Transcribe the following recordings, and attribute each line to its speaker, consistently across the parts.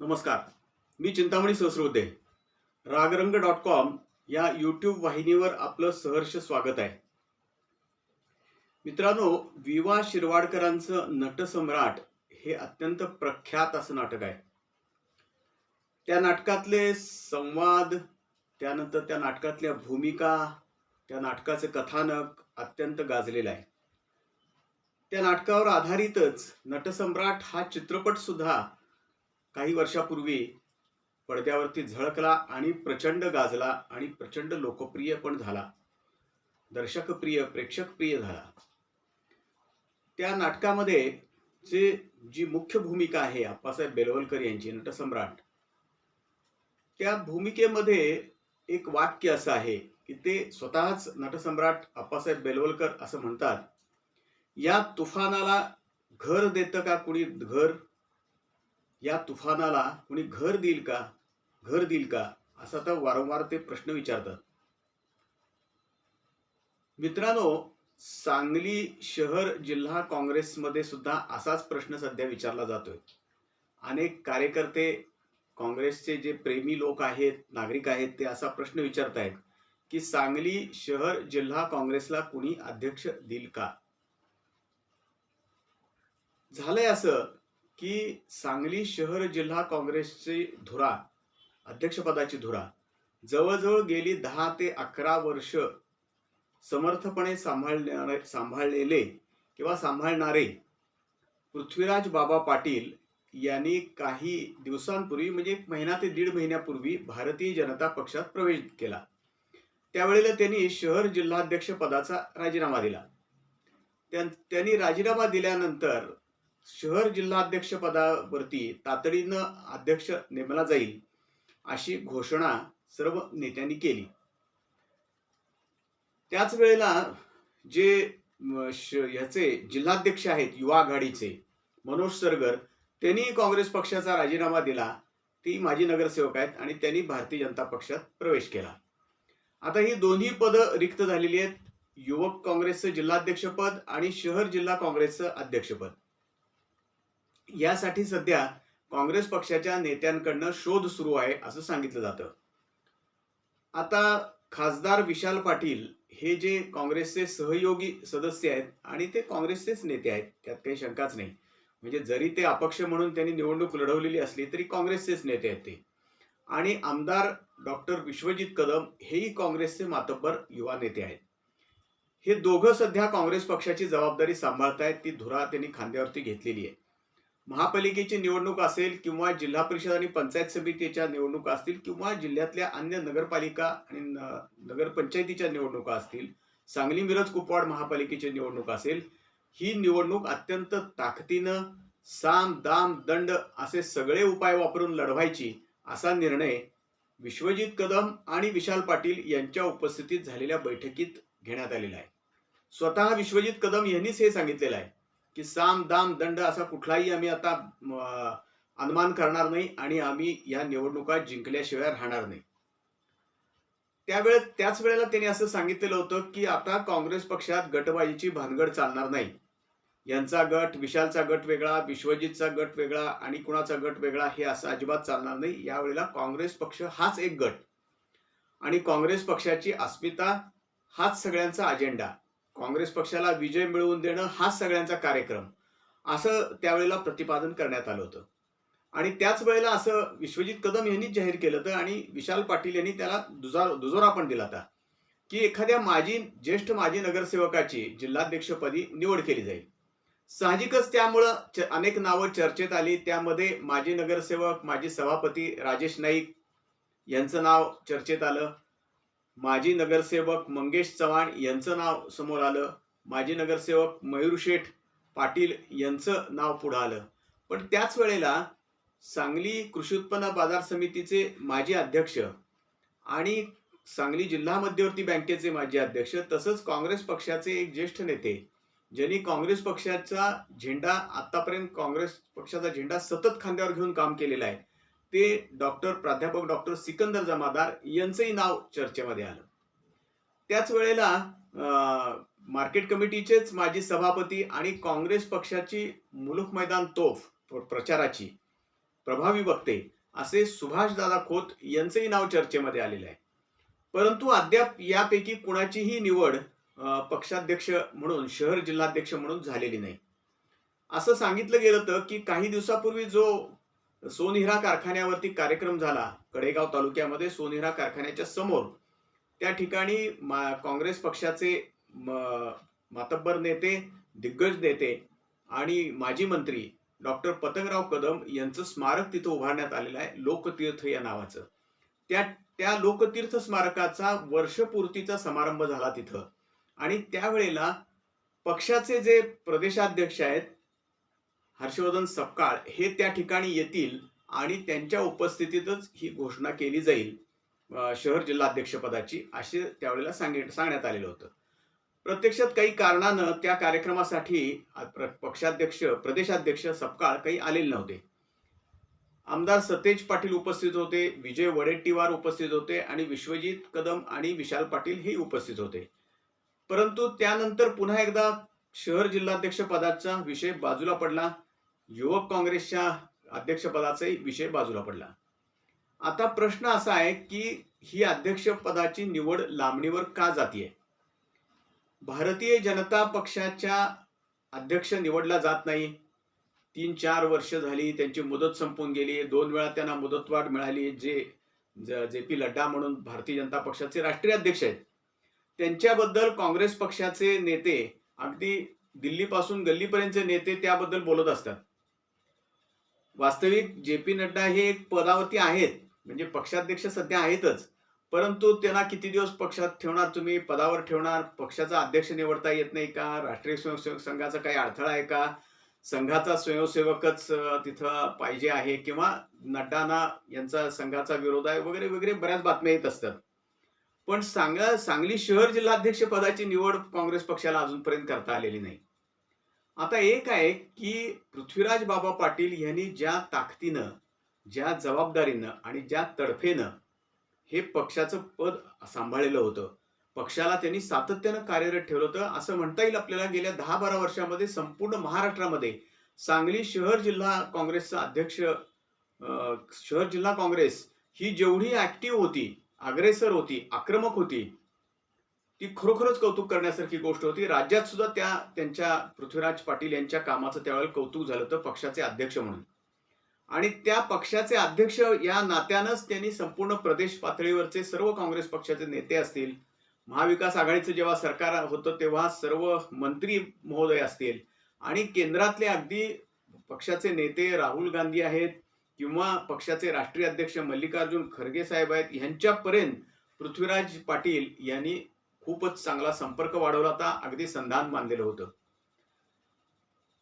Speaker 1: नमस्कार. मी Chintamani Sahasrode Ragarang dot com या यूट्यूब वाहिनीवर आपलं सहर्ष स्वागत आहे. मित्रांनो विवा शिरवाडकरांचं नटसम्राट हे अत्यंत प्रख्यात असं नाटक आहे. त्या नाटकातले संवाद त्यानंतर त्या नाटकातल्या भूमिका त्या नाटकाचं कथानक अत्यंत गाजलेलं आहे. त्या नाटकावर आधारितच नटसम्राट हा चित्रपट सुद्धा काही वर्षापूर्वी पडद्यावरती झळकला आणि प्रचंड गाजला आणि प्रचंड लोकप्रिय पण झाला. दर्शकप्रिय प्रेक्षकप्रिय झाला. त्या नाटकामध्ये जे जी मुख्य भूमिका आहे आप्पासाहेब बेलवलकर यांची नटसम्राट त्या भूमिकेमध्ये एक वाक्य असं आहे की ते स्वतःच नटसम्राट आप्पासाहेब बेलवलकर असं म्हणतात या तुफानाला घर देतं का कुणी घर? या तुफानाला कुणी घर देईल का? घर देईल का? असा तर वारंवार ते प्रश्न विचारतात. मित्रांनो सांगली शहर जिल्हा काँग्रेसमध्ये सुद्धा असाच प्रश्न सध्या विचारला जातोय. अनेक कार्यकर्ते काँग्रेसचे जे प्रेमी लोक आहेत नागरिक आहेत ते असा प्रश्न विचारत आहेत की सांगली शहर जिल्हा काँग्रेसला कुणी अध्यक्ष देईल का? झालंय असं. की सांगली शहर जिल्हा काँग्रेसची धुरा अध्यक्षपदाची धुरा. जवळजवळ गेली दहा ते अकरा वर्ष समर्थपणे सांभाळणारे सांभाळलेले किंवा सांभाळणारे पृथ्वीराज बाबा पाटील यांनी काही दिवसांपूर्वी म्हणजे एक महिना ते दीड महिन्यापूर्वी भारतीय जनता पक्षात प्रवेश केला. त्यावेळेला त्यांनी शहर जिल्हाध्यक्ष पदाचा राजीनामा दिला. त्यांनी राजीनामा दिल्यानंतर शहर जिल्हाध्यक्ष पदावरती तातडीनं अध्यक्ष नेमला जाईल अशी घोषणा सर्व नेत्यांनी केली. त्याच वेळेला जे ह्याचे जिल्हाध्यक्ष आहेत युवा आघाडीचे मनोज सरगर त्यांनी काँग्रेस पक्षाचा राजीनामा दिला. ती माजी नगरसेवक आहेत आणि त्यांनी भारतीय जनता पक्षात प्रवेश केला. आता ही दोन्ही पदं रिक्त झालेली आहेत. युवक काँग्रेसचं जिल्हाध्यक्षपद आणि शहर जिल्हा काँग्रेसचं अध्यक्षपद यासाठी सध्या काँग्रेस पक्षाच्या नेत्यांकडनं शोध सुरू आहे असं सांगितलं जातं. आता खासदार विशाल पाटील हे जे काँग्रेसचे सहयोगी सदस्य आहेत आणि ते काँग्रेसचेच नेते आहेत त्यात काही शंकाच नाही. म्हणजे जरी ते अपक्ष म्हणून त्यांनी निवडणूक लढवलेली असली तरी काँग्रेसचेच नेते आहेत ते. आणि आमदार डॉक्टर विश्वजित कदम हेही काँग्रेसचे मातब्बर युवा नेते आहेत. हे दोघं सध्या काँग्रेस पक्षाची जबाबदारी सांभाळतायत ती धुरा त्यांनी खांद्यावरती घेतलेली आहे. महापालिकेची निवडणूक असेल किंवा जिल्हा परिषद आणि पंचायत समितीच्या निवडणुका असतील किंवा जिल्ह्यातल्या अन्य नगरपालिका आणि नगरपंचायतीच्या निवडणुका असतील सांगली मिरज कुपवाड महापालिकेची निवडणूक असेल ही निवडणूक अत्यंत ताकदीनं साम दाम दंड असे सगळे उपाय वापरून लढवायची असा निर्णय विश्वजित कदम आणि विशाल पाटील यांच्या उपस्थितीत झालेल्या बैठकीत घेण्यात आलेला आहे. स्वतः विश्वजित कदम यांनीच हे सांगितलेलं आहे. की साम दाम दंड असा कुठलाही आम्ही आता अनुमान करणार नाही आणि आम्ही या निवडणुका जिंकल्याशिवाय राहणार नाही. त्यावेळेस त्याच वेळेला त्यांनी असं सांगितलेलं होतं की आता काँग्रेस पक्षात गटबाजीची भानगड चालणार नाही. यांचा गट विशालचा गट वेगळा विश्वजितचा गट वेगळा आणि कुणाचा गट वेगळा हे असं अजिबात चालणार नाही. यावेळेला काँग्रेस पक्ष हाच एक गट. आणि काँग्रेस पक्षाची अस्मिता हाच सगळ्यांचा अजेंडा. काँग्रेस पक्षाला विजय मिळवून देणं हा सगळ्यांचा कार्यक्रम. असं त्यावेळेला प्रतिपादन करण्यात आलं होतं. आणि त्याच वेळेला असं विश्वजित कदम यांनीच जाहीर केलं होतं आणि विशाल पाटील यांनी त्याला दुजा दुजोरा पण दिला होता की एखाद्या माजी ज्येष्ठ माजी नगरसेवकाची जिल्हाध्यक्षपदी निवड केली जाईल. साहजिकच त्यामुळं अनेक नावं चर्चेत आली. त्यामध्ये माजी नगरसेवक माजी सभापती राजेश नाईक यांचं नाव चर्चेत आलं. माजी नगरसेवक मंगेश चव्हाण यांचं नाव समोर आलं. माजी नगरसेवक मयूर शेठ पाटील यांचं नाव पुढं आलं. पण त्याच वेळेला सांगली कृषी उत्पन्न बाजार समितीचे माजी अध्यक्ष आणि सांगली जिल्हा मध्यवर्ती बँकेचे माजी अध्यक्ष तसंच काँग्रेस पक्षाचे एक ज्येष्ठ नेते ज्यांनी काँग्रेस पक्षाचा झेंडा आतापर्यंत काँग्रेस पक्षाचा झेंडा सतत खांद्यावर घेऊन काम केलेलं आहे. ते डॉक्टर प्राध्यापक डॉक्टर सिकंदर जमादार यांचंही नाव चर्चेमध्ये आलं. त्याच वेळेला अं, मार्केट कमिटीचेच माजी सभापती आणि काँग्रेस पक्षाची मुलुक मैदान तोफ प्रचाराची प्रभावी वक्ते असे सुभाषदादा खोत यांचंही नाव चर्चेमध्ये आलेलं आहे. परंतु अद्याप यापैकी कुणाचीही निवड पक्षाध्यक्ष म्हणून शहर जिल्हाध्यक्ष म्हणून झालेली नाही. असं सांगितलं गेलं तर की काही दिवसापूर्वी जो सोनहिरा कारखान्यावरती कार्यक्रम झाला. कडेगाव तालुक्यामध्ये सोनहिरा कारखान्याच्या समोर. त्या ठिकाणी मा- काँग्रेस पक्षाचे मातब्बर नेते दिग्गज नेते आणि माजी मंत्री डॉक्टर पतंगराव कदम यांचं स्मारक तिथं उभारण्यात आलेलं आहे लोकतीर्थ या नावाचं. त्या त्या लोकतीर्थ स्मारकाचा वर्षपूर्तीचा समारंभ झाला तिथं. आणि त्यावेळेला पक्षाचे जे प्रदेशाध्यक्ष आहेत हर्षवर्धन सपकाळ हे त्या ठिकाणी येतील आणि त्यांच्या उपस्थितीतच ही घोषणा केली जाईल शहर जिल्हाध्यक्षपदाची असे त्यावेळेला सांगे सांगण्यात आलेलं होतं. प्रत्यक्षात काही कारणानं त्या कार्यक्रमासाठी पक्षाध्यक्ष प्रदेशाध्यक्ष सपकाळ काही आलेले नव्हते. आमदार सतेज पाटील उपस्थित होते विजय वडेट्टीवार उपस्थित होते आणि विश्वजित कदम आणि विशाल पाटील हे उपस्थित होते. परंतु त्यानंतर पुन्हा एकदा शहर जिल्हाध्यक्ष पदाचा विषय बाजूला पडला. युवक काँग्रेसच्या अध्यक्षपदाचाही विषय बाजूला पडला. आता प्रश्न असा आहे की ही अध्यक्षपदाची निवड लांबणीवर का जातीये? भारतीय जनता पक्षाच्या अध्यक्ष निवडला जात नाही. तीन चार वर्ष झाली त्यांची मुदत संपून गेली. दोन वेळा त्यांना मुदतवाढ मिळाली. जे जे पी लड्डा म्हणून भारतीय जनता पक्षाचे राष्ट्रीय अध्यक्ष आहेत. त्यांच्याबद्दल काँग्रेस पक्षाचे नेते अगदी दिल्लीपासून गल्लीपर्यंतचे नेते त्याबद्दल बोलत असतात. वास्तविक जे पी नड्डा हे एक पदावरती आहेत म्हणजे पक्षाध्यक्ष सध्या आहेतच. परंतु त्यांना किती दिवस पक्षात ठेवणार तुम्ही? पदावर ठेवणार? पक्षाचा अध्यक्ष निवडता येत नाही का? राष्ट्रीय स्वयंसेवक संघाचा काही अडथळा आहे का? संघाचा स्वयंसेवकच तिथं पाहिजे आहे किंवा नड्डाना यांचा संघाचा विरोध आहे वगैरे वगैरे बऱ्याच बातम्या येत असतात. पण सांगा सांगली शहर जिल्हाध्यक्ष पदाची निवड काँग्रेस पक्षाला अजूनपर्यंत करता आलेली नाही. आता एक आहे की पृथ्वीराज बाबा पाटील यांनी ज्या ताकदीनं ज्या जबाबदारीनं आणि ज्या तडफेनं हे पक्षाचं पद सांभाळलेलं होतं. पक्षाला त्यांनी सातत्यानं कार्यरत ठेवलं होतं. असं म्हणता येईल आपल्याला गेल्या दहा बारा वर्षामध्ये संपूर्ण महाराष्ट्रामध्ये. सांगली शहर जिल्हा काँग्रेसचा अध्यक्ष अं, शहर जिल्हा काँग्रेस ही जेवढी ऍक्टिव्ह होती अग्रेसर होती आक्रमक होती ती खरोखरच कौतुक करण्यासारखी गोष्ट होती. राज्यात सुद्धा त्या त्यांच्या पृथ्वीराज पाटील यांच्या कामाचं त्यावेळेला कौतुक झालं होतं पक्षाचे अध्यक्ष म्हणून. आणि त्या पक्षाचे अध्यक्ष या नात्यानंच त्यांनी संपूर्ण प्रदेश पातळीवरचे सर्व काँग्रेस पक्षाचे नेते असतील महाविकास आघाडीचं जेव्हा सरकार होतं तेव्हा सर्व मंत्री महोदय असतील आणि केंद्रातले अगदी पक्षाचे नेते राहुल गांधी आहेत किंवा पक्षाचे राष्ट्रीय अध्यक्ष मल्लिकार्जुन खरगे साहेब आहेत यांच्यापर्यंत पृथ्वीराज पाटील यांनी खूपच चांगला संपर्क वाढवला होता अगदी संधान बांधलेलं होतं.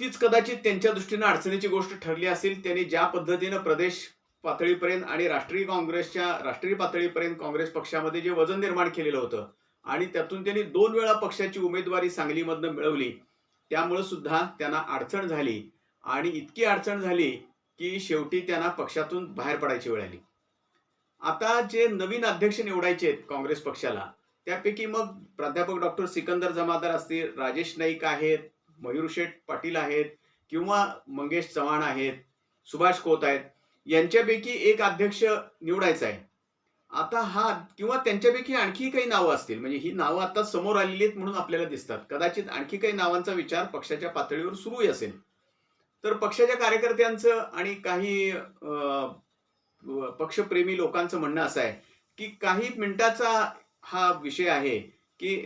Speaker 1: तीच कदाचित त्यांच्या दृष्टीनं अडचणीची गोष्ट ठरली असेल त्यांनी ज्या पद्धतीनं प्रदेश पातळीपर्यंत आणि राष्ट्रीय काँग्रेसच्या राष्ट्रीय पातळीपर्यंत काँग्रेस पक्षामध्ये जे वजन निर्माण केलेलं होतं आणि त्यातून त्यांनी दोन वेळा पक्षाची उमेदवारी सांगलीमधनं मिळवली त्यामुळे सुद्धा त्यांना अडचण झाली आणि इतकी अडचण झाली की शेवटी त्यांना पक्षातून बाहेर पडायची वेळ आली. आता जे नवीन अध्यक्ष निवडायचे आहेत काँग्रेस पक्षाला त्यापैकी मग प्राध्यापक डॉक्टर सिकंदर जमादार असतील राजेश नाईक आहेत मयूर शेठ पाटील आहेत किंवा मंगेश चव्हाण आहेत सुभाष खोत आहेत यांच्यापैकी एक अध्यक्ष निवडायचा आहे. आता हा किंवा त्यांच्यापैकी आणखी काही नावं असतील. म्हणजे ही नावं आता समोर आलेली आहेत म्हणून आपल्याला दिसतात. कदाचित आणखी काही नावांचा विचार पक्षाच्या पातळीवर सुरूही असेल. तर पक्षाच्या कार्यकर्त्यांचं आणि काही पक्षप्रेमी लोकांचं म्हणणं असं आहे की काही मिनिटाचा हा विषय आहे की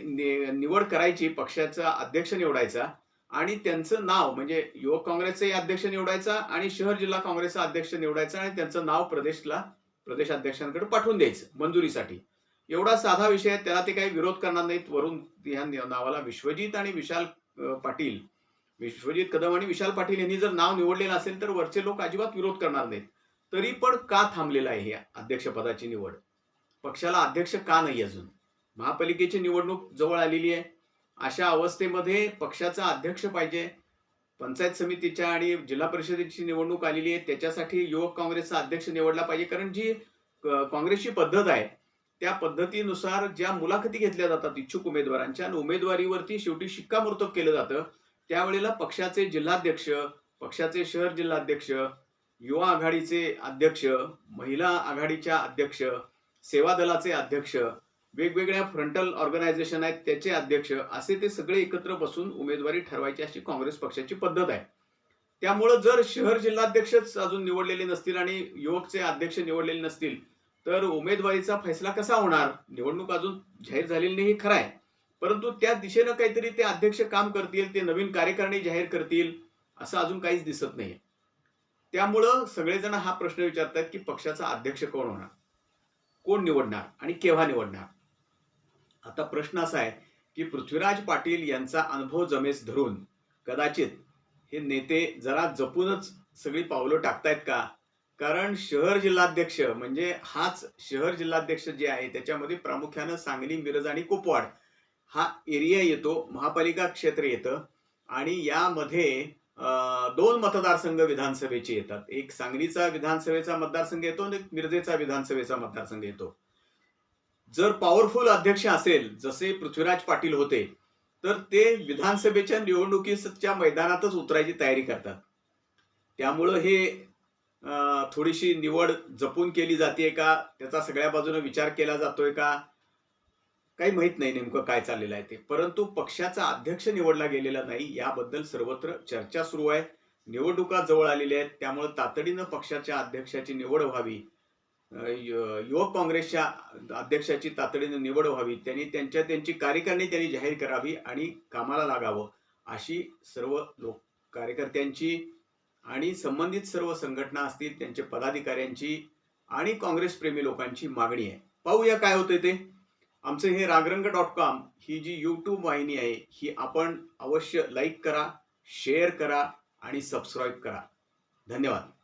Speaker 1: निवड करायची पक्षाचा अध्यक्ष निवडायचा आणि त्यांचं नाव म्हणजे युवक काँग्रेसचाही अध्यक्ष निवडायचा आणि शहर जिल्हा काँग्रेसचा अध्यक्ष निवडायचा आणि त्यांचं नाव प्रदेशला प्रदेश अध्यक्षांकडे पाठवून द्यायचं मंजुरीसाठी. एवढा साधा विषय आहे त्याला ते काही विरोध करणार नाहीत वरून ह्या नावाला विश्वजित आणि विशाल पाटील विश्वजित कदम आणि विशाल पाटील यांनी जर नाव निवडलेलं असेल तर वरचे लोक अजिबात विरोध करणार नाहीत. तरी पण का थांबलेलं आहे हे अध्यक्षपदाची निवड? पक्षाला अध्यक्ष का नाही अजून? महापालिकेची निवडणूक जवळ आलेली आहे. अशा अवस्थेमध्ये पक्षाचा अध्यक्ष पाहिजे. पंचायत समितीच्या आणि जिल्हा परिषदेची निवडणूक आलेली आहे. त्याच्यासाठी युवक काँग्रेसचा अध्यक्ष निवडला पाहिजे. कारण जी काँग्रेसची पद्धत आहे त्या पद्धतीनुसार ज्या मुलाखती घेतल्या जातात इच्छुक उमेदवारांच्या आणि उमेदवारीवरती शेवटी शिक्कामोर्तब केलं जातं त्यावेळेला पक्षाचे जिल्हाध्यक्ष पक्षाचे शहर जिल्हाध्यक्ष युवा आघाडीचे अध्यक्ष महिला आघाडीच्या अध्यक्ष सेवा दलाचे अध्यक्ष वेगवेगळ्या फ्रंटल ऑर्गनायझेशन आहेत त्याचे अध्यक्ष असे ते सगळे एकत्र बसून उमेदवारी ठरवायची अशी काँग्रेस पक्षाची पद्धत आहे. त्यामुळं जर शहर जिल्हाध्यक्षच अजून निवडलेले नसतील आणि युवकचे अध्यक्ष निवडलेले नसतील तर उमेदवारीचा फैसला कसा होणार? निवडणूक अजून जाहीर झालेली नाही हे खरं आहे. परंतु त्या दिशेनं काहीतरी ते अध्यक्ष काम करतील ते नवीन कार्यकारिणी जाहीर करतील असं अजून काहीच दिसत नाही त्यामुळं सगळेजण हा प्रश्न विचारतात की पक्षाचा अध्यक्ष कोण होणार? कोण निवडणार आणि केव्हा निवडणार? आता प्रश्न असा आहे की पृथ्वीराज पाटील यांचा अनुभव जमेस धरून कदाचित हे नेते जरा जपूनच सगळी पावलं टाकतायत का? कारण शहर जिल्हाध्यक्ष म्हणजे हाच शहर जिल्हाध्यक्ष जे आहे त्याच्यामध्ये प्रामुख्यानं सांगली मिरज आणि कुपवाड हा एरिया येतो महापालिका क्षेत्र येतं आणि यामध्ये दोन मतदारसंघ विधानसभेचे येतात. एक सांगलीचा विधानसभेचा मतदारसंघ येतो आणि एक मिरजेचा विधानसभेचा मतदारसंघ येतो. जर पॉवरफुल अध्यक्ष असेल जसे पृथ्वीराज पाटील होते तर ते विधानसभेच्या निवडणुकीच्या मैदानातच उतरायची तयारी करतात. त्यामुळं हे थोडीशी निवड जपून केली जाते का? त्याचा सगळ्या बाजूने विचार केला जातोय का? काही माहीत नाही नेमकं काय चाललेलं आहे ते. परंतु पक्षाचा अध्यक्ष निवडला गेलेला नाही याबद्दल सर्वत्र चर्चा सुरू आहे. निवडणुका जवळ आलेल्या आहेत त्यामुळे तातडीनं पक्षाच्या अध्यक्षाची निवड व्हावी युवक काँग्रेसच्या अध्यक्षाची तातडीनं निवड व्हावी त्यांनी त्यांच्या त्यांची कार्यकारिणी त्यांनी जाहीर करावी आणि कामाला लागावं अशी सर्व लोक कार्यकर्त्यांची आणि संबंधित सर्व संघटना असतील त्यांच्या पदाधिकाऱ्यांची आणि काँग्रेसप्रेमी लोकांची मागणी आहे. पाहूया काय होतंय ते. आमचं हे रागरंग डॉट कॉम ही जी यूट्यूब वाहिनी आहे ही आपण अवश्य लाईक करा शेअर करा आणि सबस्क्राईब करा. धन्यवाद.